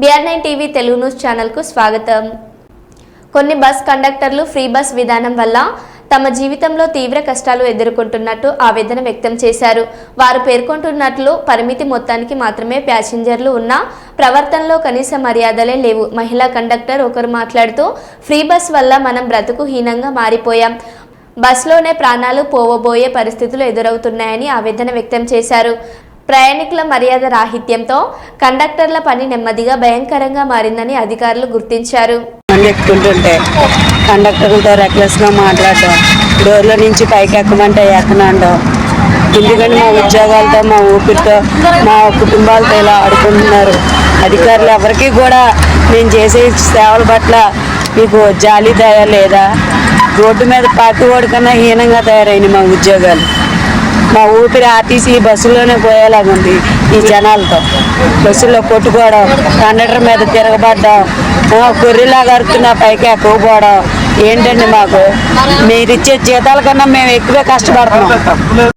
BR nine TV Telugu news ఛానల్కు స్వాగతం. కొన్ని బస్ కండక్టర్లు ఫ్రీ బస్ విధానం వల్ల తమ జీవితంలో తీవ్ర కష్టాలు ఎదుర్కొంటున్నట్టు ఆవేదన వ్యక్తం చేశారు. వారు పేర్కొంటున్నట్లు పరిమితి మొత్తానికి మాత్రమే ప్యాసింజర్లు ఉన్నా ప్రవర్తనలో కనీస మర్యాదలే లేవు. మహిళా కండక్టర్ ఒకరు మాట్లాడుతూ ఫ్రీ బస్ వల్ల మనం బ్రతుకు హీనంగా మారిపోయాం. బస్సులోనే ప్రాణాలు పోవబోయే పరిస్థితులు ఎదురవుతున్నాయని ఆవేదన వ్యక్తం చేశారు. ప్రయాణికుల మర్యాద రాహిత్యంతో కండక్టర్ల పని నెమ్మదిగా భయంకరంగా మారిందని అధికారులు గుర్తించారు. మంది ఎక్కుతుంటుంటే కండక్టర్లతో రెక్లెస్గా మాట్లాడటం డోర్ల నుంచి పైకి ఎక్కమంటే ఎక్కనండం ఎందుకంటే మా ఉద్యోగాలతో మా ఊపిరితో మా కుటుంబాలతో ఇలా ఆడుకుంటున్నారు. అధికారులు ఎవరికి కూడా నేను చేసే సేవల పట్ల మీకు జాలి దయ లేదా? రోడ్డు మీద పాటివాడి కన్నా హీనంగా తయారైన మా ఉద్యోగాలు. మా ఊపిరి ఆర్టీసీ బస్సులోనే పోయేలాగా ఉంది ఈ జనాలతో. బస్సులో కొట్టుకోవడం కండక్టర్ మీద తిరగబడ్డం కొర్రిలాగా గొర్రెలాగా పైకి ఎక్కువపోవడం ఏంటండి మాకు? మీరు ఇచ్చే జీతాల కన్నా మేము ఎక్కువే కష్టపడుతున్నాం.